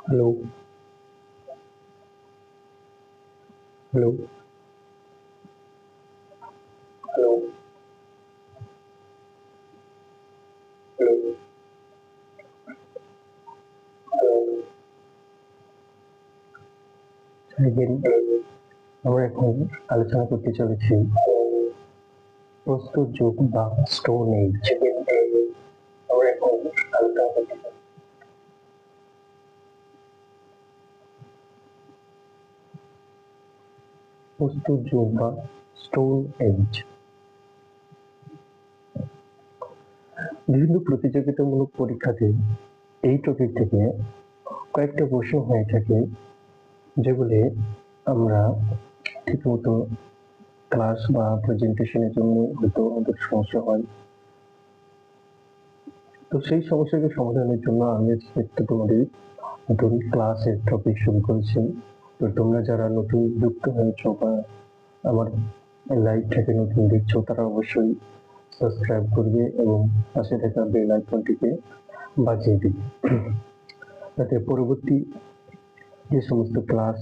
Hello hello hello hello hello দেখবেন আমরা এখন আলোচনা করতে চলেছি প্রস্তর যুগ বা স্টোন এজ আমরা এখন আলোচনা করতে চলেছি প্রস্তুত যুগ বা স্টোন এজ বিভিন্ন প্রতিযোগিতামূলক পরীক্ষাতে এই টপিক থেকে কয়েকটা প্রশ্ন হয়ে থাকে, যেগুলি আমরা ঠিকমতো ক্লাস বা প্রেজেন্টেশনের জন্য হয়তো আমাদের সমস্যা হয়। তো সেই সমস্যাকে সমাধানের জন্য আমি আজকে তোমাদের নতুন ক্লাসের টপিক শুরু করেছি। তো তোমরা যারা নতুন যুক্ত হয়েছো বা আমার লাইভটাকে নতুন দেখছ, তারা অবশ্যই সাবস্ক্রাইব করবে এবং পাশে থাকা বেল আইকনটিকে বাজিয়ে দিবে। যাতে পরবর্তী যে সমস্ত ক্লাস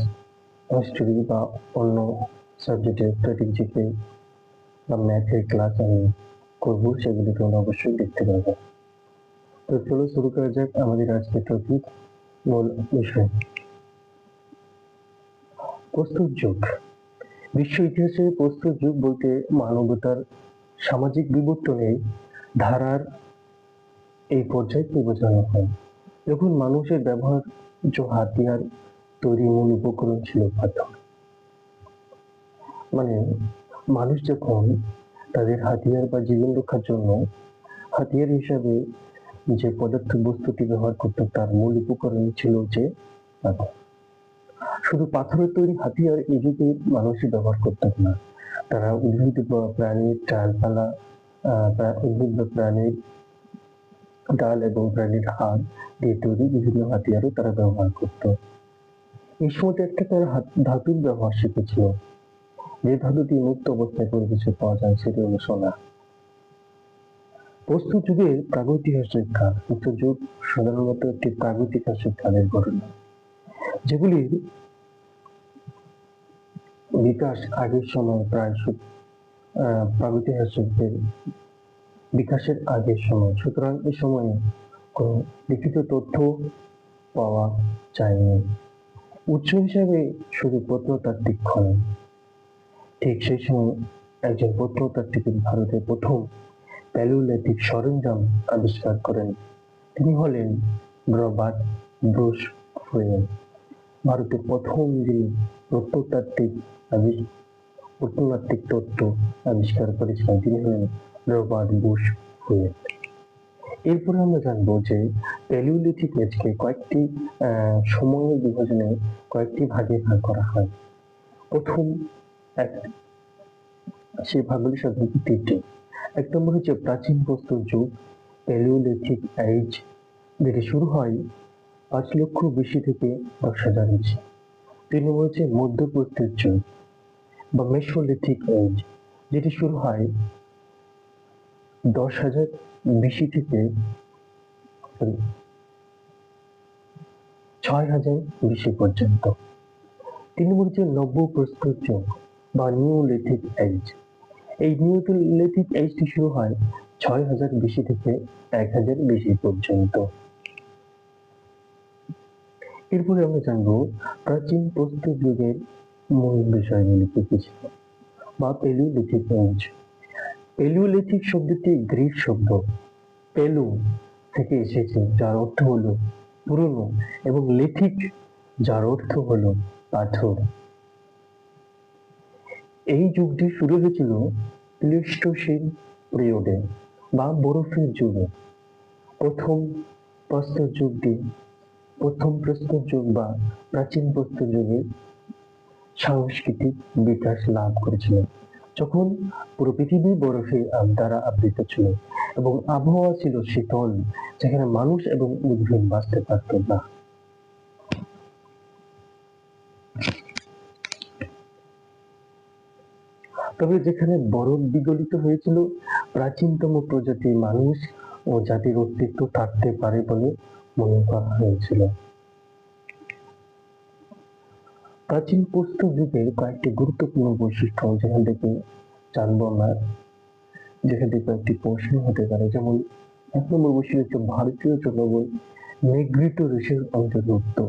হিস্ট্রি বা অন্য সাবজেক্টের স্ট্যাটিক জিকে বা ম্যাথের ক্লাস আমি করব, সেগুলি তোমরা অবশ্যই দেখতে পাবে। তো চলো শুরু করা যাক আমাদের আজকের টপিক মূল বিষয়। প্রস্তুত যুগ। বিশ্ব ইতিহাসে প্রস্তুত যুগ বলতে মানবতার সামাজিক বিবর্তনের ধারার এই পর্যায়কে বোঝানো হয়। যখন মানুষের ব্যবহার্য হাতিয়ার তৈরি মূল উপকরণ ছিল পাথর। মানে মানুষ যখন তাদের হাতিয়ার বা জীবন রক্ষার জন্য হাতিয়ার হিসাবে যে পদার্থ বস্তুটি ব্যবহার করতো, তার মূল উপকরণ ছিল যে পাথর। শুধু পাথরের তৈরি হাতিয়ার এই মানুষই ব্যবহার করতেন না। তারা উদ্ভিদ প্রাণীর ডালপালা উদ্ভিদ প্রাণীর ডাল এবং প্রাণীর হাড় দিয়ে তৈরি বিভিন্ন হাতিয়ারও তারা ব্যবহার করত। এই সময়টা একটা তারা হাত- ধাতুর ব্যবহার শিখেছিল। যে ধাতুটি মুক্ত অবস্থায় পরিবেশে পাওয়া যায় সেটি হলো সোনা। প্রস্তুত যুগের প্রাগৈতিহাসিক কাল প্রস্তুত যুগ সাধারণত একটি প্রাগৈতিহাসিক কালের ঘটনা। যেগুলির বিকাশ আগের সময় প্রায় প্রাগৈতিহাসিকদের বিকাশের আগের সময়। সুতরাং এই সময়ে কোনো লিখিত তথ্য পাওয়া যায়নি। উৎস হিসাবে শুধু প্রত্নতাত্ত্বিক খনন। ঠিক সেই সময় একজন প্রত্নতাত্ত্বিক ভারতের প্রথম প্যালিওলিথিক সরঞ্জাম আবিষ্কার করেন। তিনি হলেন রবার্ট ব্রুস ফ্রেন ভারতের প্রথম যিনি প্রত্নতাত্ত্বিক প্রত্নতাত্ত্বিক তত্ত্ব আবিষ্কার করেছিলেন। তিনি হলেন রবার্ট বুশ ফ্রেন এরপরে আমরা জানব যে প্যালিওলিথিক এজকে কয়েকটি আহ, সময়ের বিভাজনে কয়েকটি ভাগে ভাগ করা হয়। প্রথম এক সেই ভাগগুলি সাধারণত তিনটি। এক নম্বর হচ্ছে প্রাচীন প্রস্তর যুগ। প্যালিওলিথিক এজ যেটি শুরু হয় পাঁচ লক্ষ বেশি থেকে দশ হাজার বেশি তিন নম্বর হচ্ছে মধ্যপ্রস্তর যুগ বা মেসোলিথিক এজ, যেটি শুরু হয় দশ হাজার বেশি থেকে ছয় হাজার বেশি পর্যন্ত। তিন হচ্ছে নব্য প্রস্তর যুগ বা নিউলিথিক এজ। এই নিউলিথিক এজটি শুরু হয় ছয় হাজার বেশি থেকে এক হাজার বেশি পর্যন্ত। এরপরে আমরা জানব প্রাচীন প্রস্তর যুগের মূল বিষয়গুলি কি কি ছিল? বা পেলিওলিথিক এজ পেলিওলিথিক শব্দটি গ্রিক শব্দ। পেলু থেকে এসেছে, যার অর্থ হলো পুরনো এবং লিথিক, যার অর্থ হলো পাথর। এই যুগটি শুরু হয়েছিল প্লিস্টোসিন পিরিয়ডে বা বরফের যুগে। প্রথম প্রস্তর যুগটি প্রথম প্রস্তর যুগ বা প্রাচীন প্রস্তর যুগে সাংস্কৃতিক বিকাশ লাভ করেছিল যখন পুরো পৃথিবী বরফে দ্বারা আবৃত ছিল এবং আবহাওয়া ছিল শীতল, যেখানে মানুষ এবং উদ্ভিদ বাঁচতে পারত না। তবে যেখানে বরফ বিগলিত হয়েছিল, প্রাচীনতম প্রজাতির মানুষ ও জাতির অস্তিত্ব থাকতে পারে বলে মনে করা হয়েছিল। প্রাচীন প্রস্তর যুগের কয়েকটি গুরুত্বপূর্ণ বৈশিষ্ট্য যেখান থেকে জানব আমরা, যেখান থেকে কয়েকটি প্রশ্ন হতে পারে। যেমন, এক নম্বর বৈশিষ্ট্য হচ্ছে ভারতীয় জনগণ নেগ্রিটো রেসের অন্তর্ভুক্ত।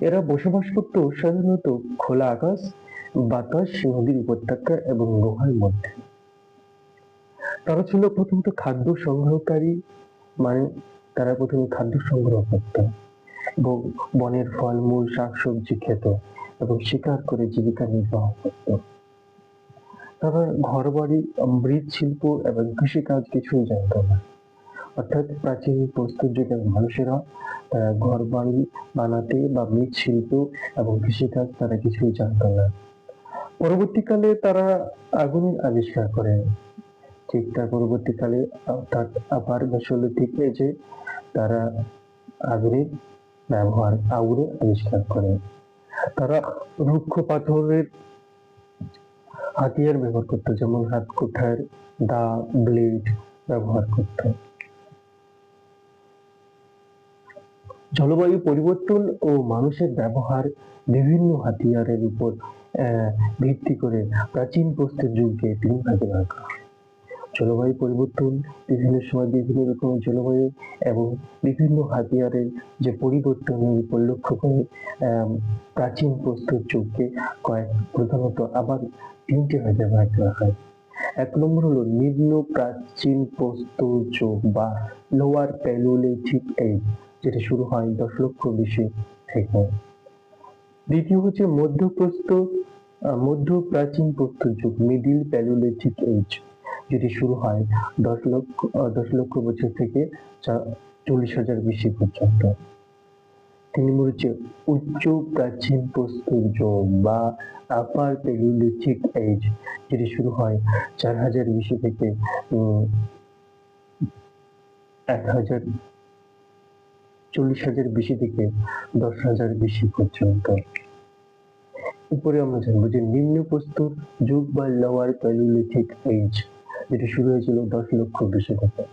এরা বসবাস করত সাধারণত খোলা আকাশ, বাতাস, নদীর উপত্যকা এবং লোহার মধ্যে। তারা ছিল প্রথমত খাদ্য সংগ্রহকারী মানে তারা প্রথমে খাদ্য সংগ্রহ করত এবং বনের ফলমূল শাকসবজি খেত এবং শিকার করে জীবিকা নির্বাহ করত। তারা ঘর বাড়ি মৃৎশিল্প এবং কৃষিকাজ কিছুই জানত না। অর্থাৎ প্রাচীন প্রস্তুত যুগের মানুষেরা তারা ঘর বাড়ি বানাতে বা মৃৎশিল্প এবং কৃষিকাজ তারা কিছুই জানত না। পরবর্তীকালে তারা আগুনের আবিষ্কার করেন। ঠিক তার পরবর্তীকালে অর্থাৎ আবার মেসোলিথিক এজে তারা আগুনের ব্যবহার আগুনের আবিষ্কার করে তারা রুক্ষ পাথরের হাতিয়ার ব্যবহার করতো, যেমন হাত কুঠার দা, ব্লেড ব্যবহার করত জলবায়ু পরিবর্তন ও মানুষের ব্যবহার বিভিন্ন হাতিয়ারের উপর ভিত্তি করে প্রাচীন প্রস্তর যুগকে তিন ভাগে ভাগ। জলবায়ু পরিবর্তন, বিভিন্ন সময় বিভিন্ন রকমের জলবায়ু এবং বিভিন্ন হাতিয়ারের যে পরিবর্তনের উপর লক্ষ্য করে প্রাচীন প্রস্তর যুগকে কয়েক প্রধানত আবার তিনটে ভাগে ভাগ করা হয়। এক নম্বর হলো নিম্ন প্রাচীন প্রস্তর যুগ বা লোয়ার প্যালোলিথিক এজ যেটা শুরু হয় দশ লক্ষ বিশে থেকে। দ্বিতীয় হচ্ছে মধ্যপ্রস্তর মধ্য প্রাচীন প্রস্তর যুগ মিডিল প্যালোলিথিক এজ যেটি শুরু হয় দশ লক্ষ দশ লক্ষ বছর থেকে চল্লিশ হাজার বিসি পর্যন্ত। তিন হচ্ছে উচ্চ প্রাচীন প্রস্তর যুগ বা আপার প্যালিওলিথিক এজ যেটি শুরু হয় চার হাজার বিসি থেকে এক হাজার, চল্লিশ হাজার বিসি থেকে দশ হাজার বিসি পর্যন্ত। উপরে আমরা জানব যে নিম্ন প্রস্তর যুগ বা লোয়ার প্যালিওলিথিক এজ যেটি শুরু হয়েছিল দশ লক্ষ বিসি থেকে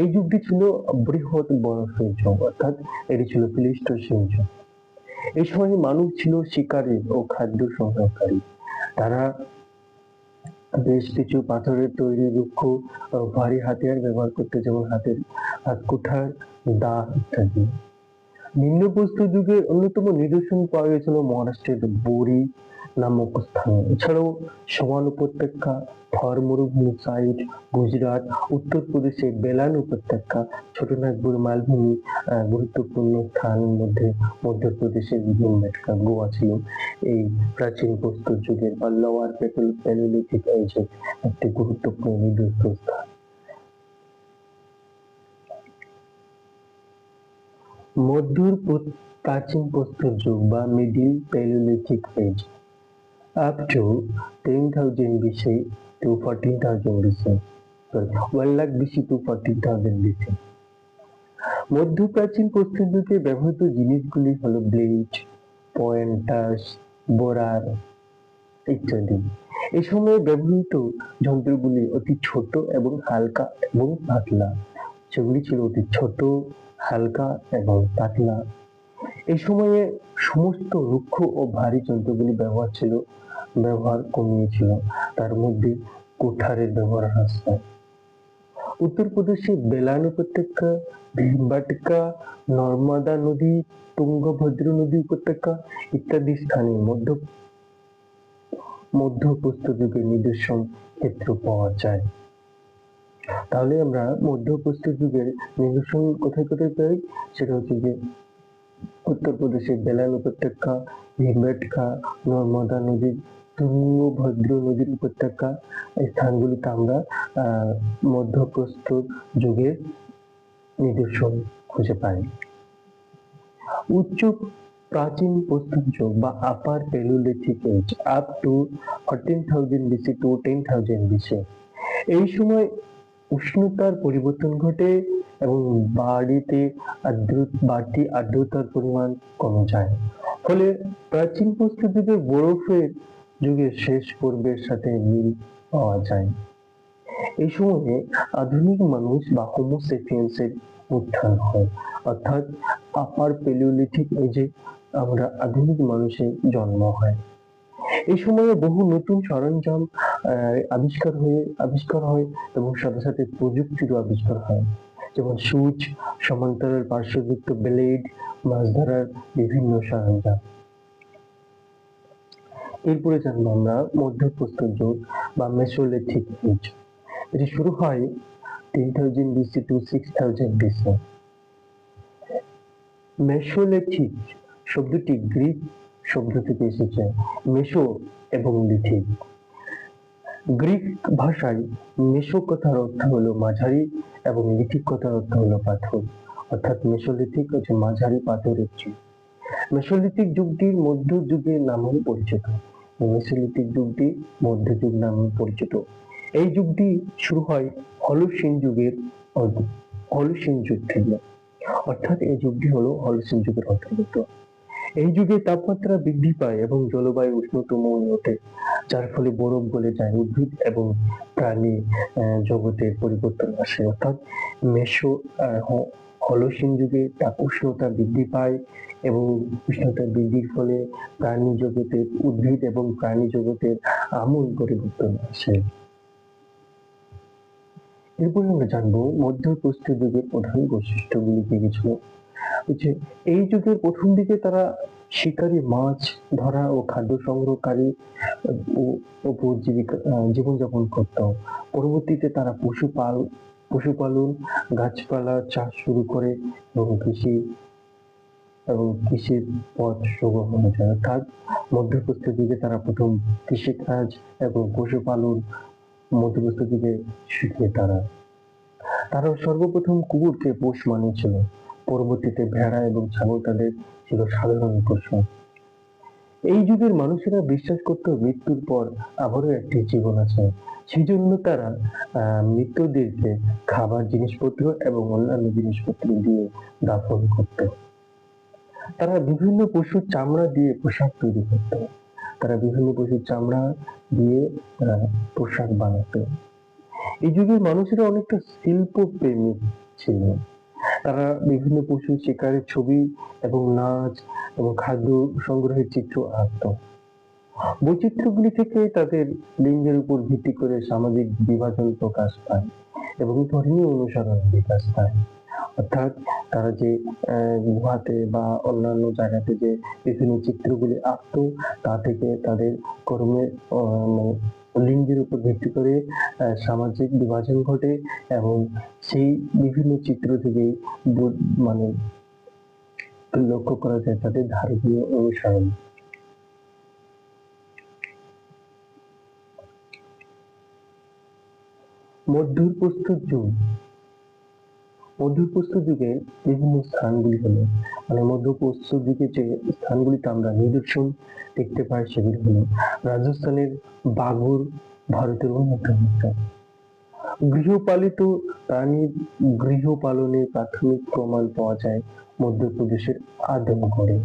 এই যুগটি ছিল বৃহৎ বরফের যুগ, অর্থাৎ এটি ছিল প্লিস্টোসিন যুগ। এই সময় মানুষ ছিল শিকারী ও খাদ্য সংগ্রহকারী। তারা বেশ কিছু পাথরের তৈরি রুক্ষ ভারী হাতিয়ার ব্যবহার করতে, যেমন হাতের হাত কুঠার দা ইত্যাদি। নিম্ন প্রস্তর যুগের অন্যতম নিদর্শন পাওয়া গেছিল মহারাষ্ট্রের বোরি নামক স্থানে এছাড়াও সমান উপত্যকা থর মরুভূমি সাইট গুজরাট, উত্তরপ্রদেশের বেলান উপত্যকা, ছোটনাগপুর মালভূমি গুরুত্বপূর্ণ স্থানের মধ্যে মধ্যপ্রদেশের ভীমবেটকা গোয়া ছিল এই প্রাচীন প্রস্তর যুগের বা লোয়ার প্যালোলিথিক এজের একটি গুরুত্বপূর্ণ নিদর্শন স্থান। মধ্যর প্রাচীন প্রস্তর যুগ বা middle paleolithic age. Up to 10,000 BC to 14,000 BC. Sorry, 1 lakh BC to 14,000 BC. মধ্যপ্রাচীন প্রস্তর যুগে ব্যবহৃত জিনিসগুলি হলো ব্লেড পয়েন্টার্স বোরার ইত্যাদি এই সময়ে ব্যবহৃত যন্ত্রগুলি অতি ছোট এবং হালকা এবং পাতলা সেগুলি ছিল অতি ছোট হালকা এবং পাতলা এই সময়ে সমস্ত রুক্ষ ও ভারী যন্ত্রগুলি ব্যবহার ছিল, ব্যবহার কমিয়েছিল। তার মধ্যে কুঠারের ব্যবহার হ্রাস পায় উত্তরপ্রদেশে বেলান উপত্যকা, ভীমবাটকা, নর্মদা নদী, তুঙ্গভদ্র নদী উপত্যকা ইত্যাদি স্থানে মধ্য মধ্যপ্রস্তর যুগের নিদর্শন ক্ষেত্র পাওয়া যায়। তাহলে আমরা মধ্যপ্রস্তর যুগের নিদর্শন কোথায় কোথায় পাই? সেটা হচ্ছে যে উত্তরপ্রদেশের বেলান উপত্যকা, ভীমবেটকা, নর্মদা নদী, তুঙ্গভদ্র নদীর উপত্যকা, এই স্থানগুলিতে আমরা মধ্যপ্রস্তর যুগের নিদর্শন খুঁজে পাই। উচ্চ প্রাচীন প্রস্তর যুগ বা upper paleolithic age up to fourteen thousand BC to ten thousand BC এই সময় উষ্ণতার পরিবর্তন ঘটে এবং বাড়িতে বাড়তি আর্দ্রতার পরিমাণ কমে যায়। ফলে প্রাচীন প্রস্তর যুগের বরফের যুগের শেষ পর্বের সাথে মিল পাওয়া যায়। এই সময়ে আধুনিক মানুষ বা হোমোসেপিয়েন্সের উত্থান হয়। অর্থাৎ আপার প্যালিওলিথিক এজে আমরা আধুনিক মানুষের জন্ম হয়। এই সময়ে বহু নতুন সরঞ্জাম আবিষ্কার হয়ে, আবিষ্কার হয় এবং সাথে সাথে প্রযুক্তিরও আবিষ্কার হয়। যেমন সুচ, সমান্তরাল পার্শ্বযুক্ত ব্লেড, মাছ ধরার বিভিন্ন সরঞ্জাম। এরপরে জানব আমরা মধ্যপ্রস্তর যুগ বা মেসোলিথিক এজ এটি শুরু হয় তিন thousand BC to six thousand BC mesolithic শব্দটি গ্রিক শব্দ থেকে এসেছে মেসো এবং লিথিক গ্রিক ভাষায় মেসো কথার অর্থ হলো মাঝারি এবং লিথিক কথার অর্থ হলো পাথর। অর্থাৎ মেসোলিথিক হচ্ছে মাঝারি পাথরের যুগ। মেসোলিথিক যুগটির মধ্যযুগের নামেও পরিচিত। মেসোলিথিক যুগটি মধ্যযুগ নামে পরিচিত। এই যুগটি শুরু হয় হলসিন যুগের হলসিন যুগ থেকে। অর্থাৎ এই যুগটি হলো হলসিন যুগের অন্তর্গত। এই যুগে তাপমাত্রা বৃদ্ধি পায় এবং জলবায়ু উষ্ণতম ওঠে যার ফলে বরফ গলে যায় উদ্ভিদ এবং প্রাণী আহ, জগতের পরিবর্তন আসে। অর্থাৎ হ- হলসিন যুগে তাপ উষ্ণতা বৃদ্ধি পায় এবং উষ্ণতা বৃদ্ধির ফলে প্রাণী জগতের উদ্ভিদ এবং প্রাণী জগতের আমূল পরিবর্তন আসে। এরপরে আমরা জানব মধ্যপ্রস্তর যুগের প্রধান বৈশিষ্ট্যগুলি কি কিছু হচ্ছে এই যুগের প্রথম দিকে তারা শিকারী মাছ ধরা ও খাদ্য সংগ্রহকারী জীবনযাপন করত। পরবর্তীতে তারা পশুপাল, পশুপালন, গাছপালা চাষ শুরু করে এবং কৃষি এবং কৃষির পথ সুগম হয়ে যায় অর্থাৎ মধ্যপ্রস্তর যুগে তারা প্রথম কৃষিকাজ এবং পশুপালন মধ্যপ্রস্তর যুগে শিখে তারা। তারা সর্বপ্রথম কুকুরকে পোষ মানিয়েছিল পরবর্তীতে ভেড়া এবং ছাগল তাদের ছিল সাধারণ পশু এই যুগের মানুষেরা বিশ্বাস করত মৃত্যুর পর আবারও একটি জীবন আছে। সেই জন্য তারা মৃতদেরকে খাবার জিনিসপত্র এবং অন্যান্য জিনিসপত্র দিয়ে দাফন করত। তারা বিভিন্ন পশুর চামড়া দিয়ে পোশাক তৈরি করত। তারা বিভিন্ন পশুর চামড়া দিয়ে পোশাক বানাতো। এই যুগের মানুষেরা অনেকটা শিল্প প্রেমিক ছিল। তারা বিভিন্ন পশু শিকারের ছবি এবং নাচ এবং খাদ্য সংগ্রহের চিত্র আঁকত। বৈচিত্র্যগুলি থেকে তাদের লিঙ্গের উপর ভিত্তি করে সামাজিক বিভাজন প্রকাশ পায় এবং ধর্মীয় অনুসরণ বিকাশ পায় অর্থাৎ তারা যে গুহাতে বা অন্যান্য জায়গাতে যে বিভিন্ন চিত্রগুলি আঁকত, তা থেকে তাদের কর্মের লিঙ্গের উপর ভিত্তি করে সামাজিক বিভাজন ঘটে এবং সেই বিভিন্ন চিত্র থেকে মানে লক্ষ্য করা যায় তাদের ধারণীয় অনুসরণ। মধ্যপ্রস্তর যুগ মধ্যপ্রস্তর যুগে বিভিন্ন স্থানগুলি হলো। মানে মধ্যপ্রস্তর যুগে যে স্থানগুলিতে আমরা নিদর্শন দেখতে পাই সেগুলি হলো রাজস্থানের বাগর ভারতের অন্যতম স্থান গৃহপালিত প্রাণীর গৃহপালনে প্রাথমিক প্রমাণ পাওয়া যায় মধ্যপ্রদেশের আদমগড়ে।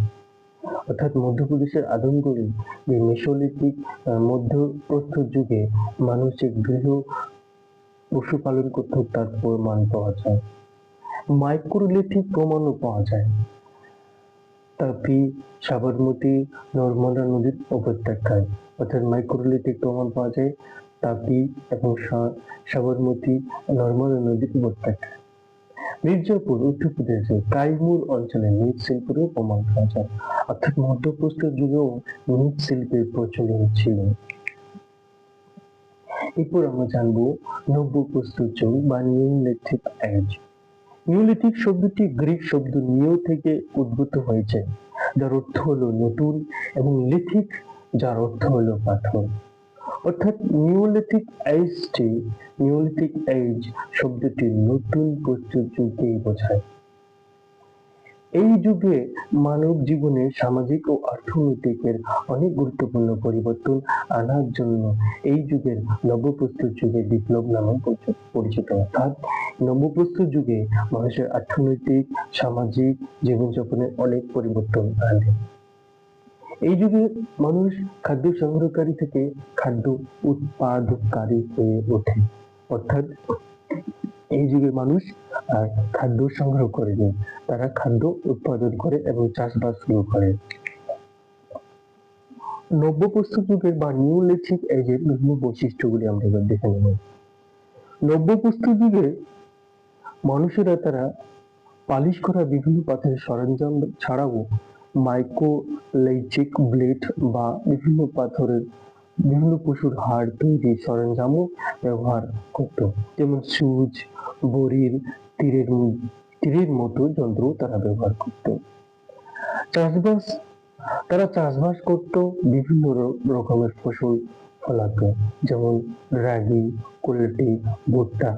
অর্থাৎ মধ্যপ্রদেশের আদমগড়ে যে মেসোলিথিক আহ, মধ্যপ্রস্তর যুগে মানুষের গৃহ পশুপালন করতে তার প্রমাণ পাওয়া যায়। মাইক্রোলিথিক প্রমাণও পাওয়া যায়। তাপি সাবরমতী নর্মদা নদীর উপত্যকায় অর্থাৎ মাইক্রোলিথিক প্রমাণ পাওয়া যায় তাপি এবং সাবরমতী নর্মদা নদীর উপত্যকায়। মির্জাপুর উত্তরপ্রদেশে কাইমুর অঞ্চলে মৃৎ শিল্পেরও প্রমাণ পাওয়া যায়। অর্থাৎ মধ্যপ্রস্তর যুগেও মৃৎ শিল্পের প্রচলন ছিল। এরপর আমরা জানব নব্যপ্রস্তর যুগ বা নিউলিথিক এজ নিউলিথিক শব্দটি গ্রিক শব্দ নিউ থেকে উদ্ভূত হয়েছে, যার অর্থ হলো নতুন এবং লিথিক, যার অর্থ হলো পাথর। অর্থাৎ নিউলিথিক এজটি, নিউলিথিক এজ শব্দটি নতুন প্রস্তুত যুগকেই বোঝায়। এই যুগে মানব জীবনে সামাজিক ও অর্থনৈতিকের অনেক গুরুত্বপূর্ণ পরিবর্তন আনার জন্য এই যুগের নবপ্রস্তুত যুগে বিপ্লব নামে পরিচিত। অর্থাৎ নবপ্রস্তুত যুগে মানুষের অর্থনৈতিক, সামাজিক জীবনযাপনে অনেক পরিবর্তন আনে এই যুগে মানুষ খাদ্য সংগ্রহকারী থেকে খাদ্য উৎপাদককারী হয়ে ওঠে। অর্থাৎ এই যুগে মানুষ আর খাদ্য সংগ্রহ করেনি তারা খাদ্য উৎপাদন করে এবং চাষবাস শুরু করে। নব্যপ্রস্তর যুগের বা নিওলিথিক এজের বিভিন্ন বৈশিষ্ট্যগুলি আমরা এবার দেখে নেব। নব্যপ্রস্তর যুগে মানুষেরা তারা পালিশ করা বিভিন্ন পাথরের সরঞ্জাম ছাড়াও মাইক্রোলেজিক ব্লেড বা বিভিন্ন পাথরের বিভিন্ন পশুর হাড় তৈরি সরঞ্জামও ব্যবহার করত। যেমন সুচ, বড়ির, তীরের তীরের মতো যন্ত্র তারা ব্যবহার করত। চাষবাস, তারা চাষবাস করত বিভিন্ন রকমের ফসল ফলাতো। যেমন রাগি, কুলেটি, ভুট্টা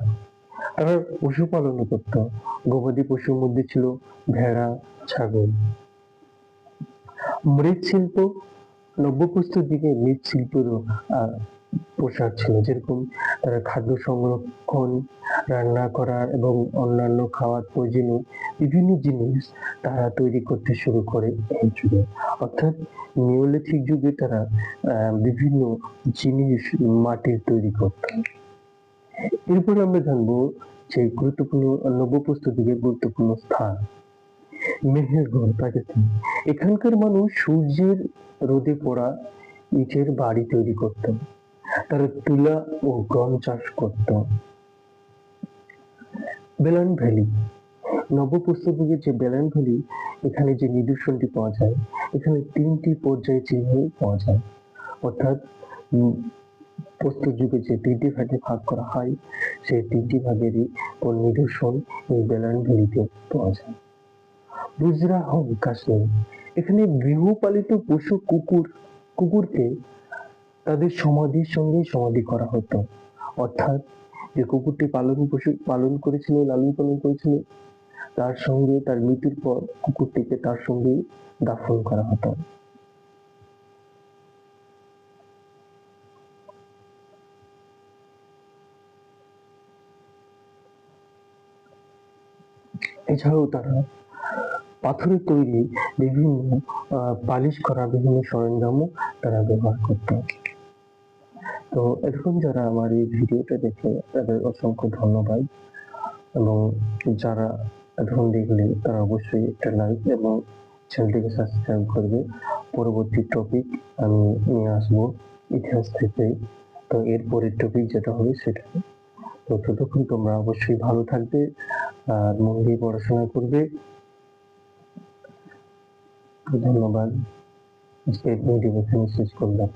তারা পশুপালনও করত। গবাদি পশুর মধ্যে ছিল ভেড়া ছাগল। মৃৎশিল্প নব্যপ্রস্তর দিকে মৃৎশিল্পেরও আহ, প্রসার ছিল। যেরকম তারা খাদ্য সংরক্ষণ রান্না করার এবং অন্যান্য খাওয়ার প্রয়োজনীয় বিভিন্ন জিনিস তারা তৈরি করতে শুরু করে এই যুগে। অর্থাৎ নিওলিথিক যুগে তারা বিভিন্ন জিনিস মাটির তৈরি করত। এরপর আমরা জানব যে গুরুত্বপূর্ণ নব্যপ্রস্তর দিকের গুরুত্বপূর্ণ স্থান। মেহেরগড় পাকিস্তান। এখানকার মানুষ সূর্যের রোদে পড়া ইটের বাড়ি তৈরি করত। তারা তুলা ও গম চাষ করত। বেলান ভ্যালি। নবপ্রস্তর যুগের যে বেলান ভ্যালি, এখানে যে নিদর্শনটি পাওয়া যায়, এখানে তিনটি পর্যায়ে চিহ্ন পাওয়া যায়। অর্থাৎ প্রস্তর যুগে যে তিনটি ভাগে ভাগ করা হয়, সেই তিনটি ভাগেরই কোন নিদর্শন এই বেলান ভ্যালিতে পাওয়া যায়। বুজরা হোম কাশ্মীর এখানে গৃহপালিত পশু কুকুর, কুকুরকে তাদের সমাধির সঙ্গে সমাধি করা হতো। অর্থাৎ যে কুকুরটি পালন পশু, পালন করেছিল, লালন পালন করেছিল, তার সঙ্গে তার মৃত্যুর পর কুকুরটিকে তার সঙ্গে দাফন করা হতো। এছাড়াও তারা পাথরের তৈরি বিভিন্ন পালিশ করা বিভিন্ন সরঞ্জামও তারা ব্যবহার করত। তো এরকম যারা আমার এই ভিডিওটা দেখে তাদের অসংখ্য ধন্যবাদ এবং যারা এখন দেখলে তারা অবশ্যই একটা লাইক এবং চ্যানেলটিকে সাবস্ক্রাইব করবে। পরবর্তী টপিক আমি নিয়ে আসব ইতিহাস থেকে। তো এরপরের টপিক যেটা হবে সেটা। তো ততক্ষণ তোমরা অবশ্যই ভালো থাকবে। আর মন দিয়ে পড়াশোনা করবে। ধন্যবাদ। ভিডিও এখানে শেষ করলাম।